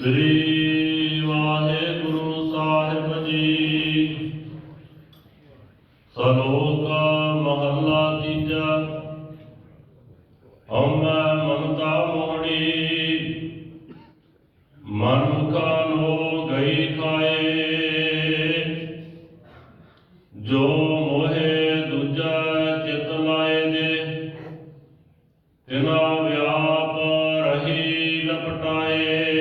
ਸ੍ਰੀ ਵਾਹਿਗੁਰੂ ਸਾਹਿਬ ਜੀ। ਸਲੋਕ ਮਹੱਲਾ ਤੀਜਾ। ਹਉਮੈ ਮਮਤਾ ਮੋਹਣੀ। ਮਨ ਕਾ ਲੋ ਗਈ ਖਾਏ। ਜੋ ਮੋਹੇ ਦੂਜਾ ਚਿਤ ਲਾਏ ਦੇ ਤਿਨਾ ਵਿਆਪ ਰਹੀ ਲਪਟਾਏ।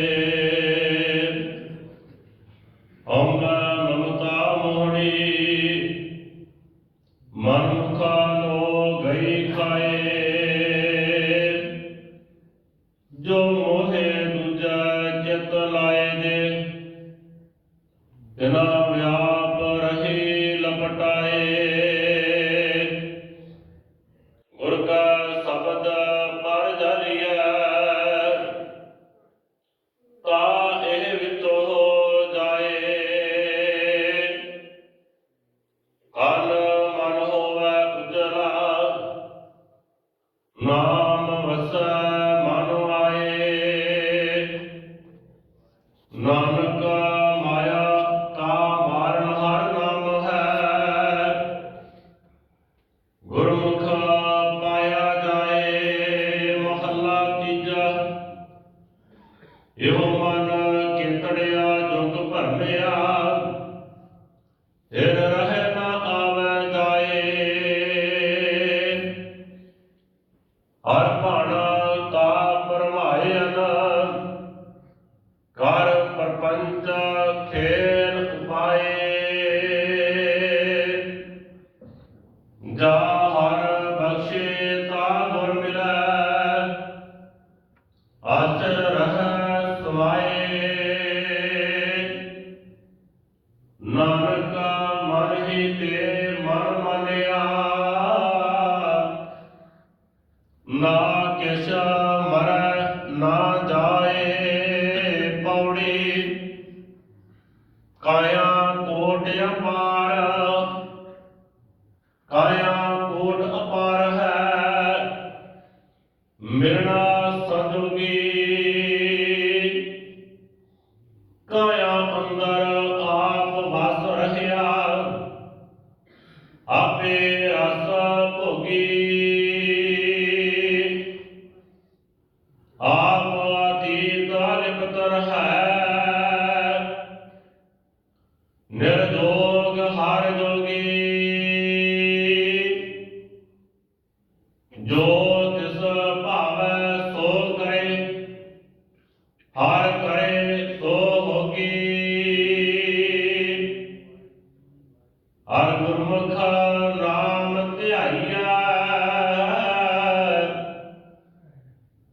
ਮੋਹਿ ਦੂਜਾ ਚਿਤ ਲਾਏ ਦੇ ਤਿਨਾ ਵਿਆਪ ਰਹੀ ਲਪਟਾਏ। ਗੁਰ ਕਾ ਸ਼ਬਦ ਪਰ ਜਲੀਐ ਤਾ ਇਹ ਵਿਤੋ ਜਾਏ। ਕਲ ਮਨ ਹੋਵੇ ਉਜਲਾ। ਨਾ ਇਹੋ ਮਨ ਕੀਤੜਿਆ ਜੁਗ ਭਰਮਿਆ। ਫਿਰ ਰਹਿ ਨਾ ਆਵੇ ਜਾਏ। ਹਰ ਭਾਣਾ ਤਾ ਪਰਮਾਇਨ ਕਰ ਪਰਪੰਚ ਨਾ ਕਿਛ ਮਰੈ ਨਾ ਜਾਏ ਪੌੜੀ। ਕਾਇਆ ਕੋਟ ਅਪਾਰ, ਕਾਇਆ ਕੋਟ ਅਪਾਰ ਹੈ। ਮਿਲਣਾ ਸੰਜੋਗੀ, ਕਾਇਆ ਅੰਦਰ ਆਪ ਵਸ ਰਹਿਆ। ਆਪੇ ਰਸ ਭੋਗੀ। ਲਿਪਤਰ ਹੈ। ਨਿਰਜੋਗ ਹਰ ਜੋਗੀ। ਜੋ ਤਿਸ ਭਾਵੈ ਸੋ ਕਰੇ, ਹਰ ਕਰੇ ਸੋ ਹੋਗੀ। ਹਰ ਗੁਰਮੁਖ ਨਾਮ ਧਿਆਈਆ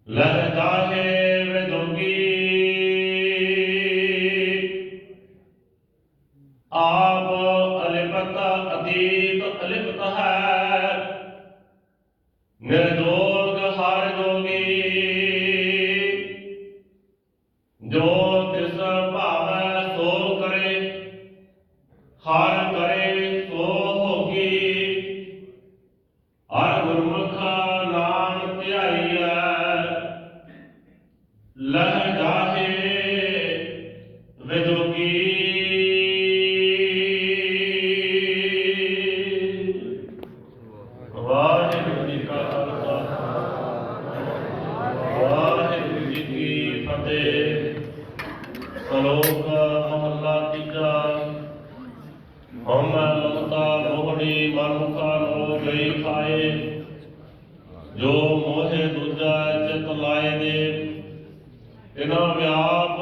ਲਹਿ ਅਲਿਪਤ ਅਤੀਤ ਅਲਿਪਤ ਹੈ। ਨਿਰਜੋਗ ਸ਼ਲੋਕ ਮਹੱਲਾ ਤੀਜਾ ਹਉਮੈ ਮਮਤਾ ਮੋਹਣੀ ਮਨੁਖਾ ਨੋ ਗਈ ਖਾਏ। ਜੋ ਮੋਹੇ ਦੂਜਾ ਚਿਤ ਲਾਏ ਦੇ ਤਿਨਾ ਵਿਆਪ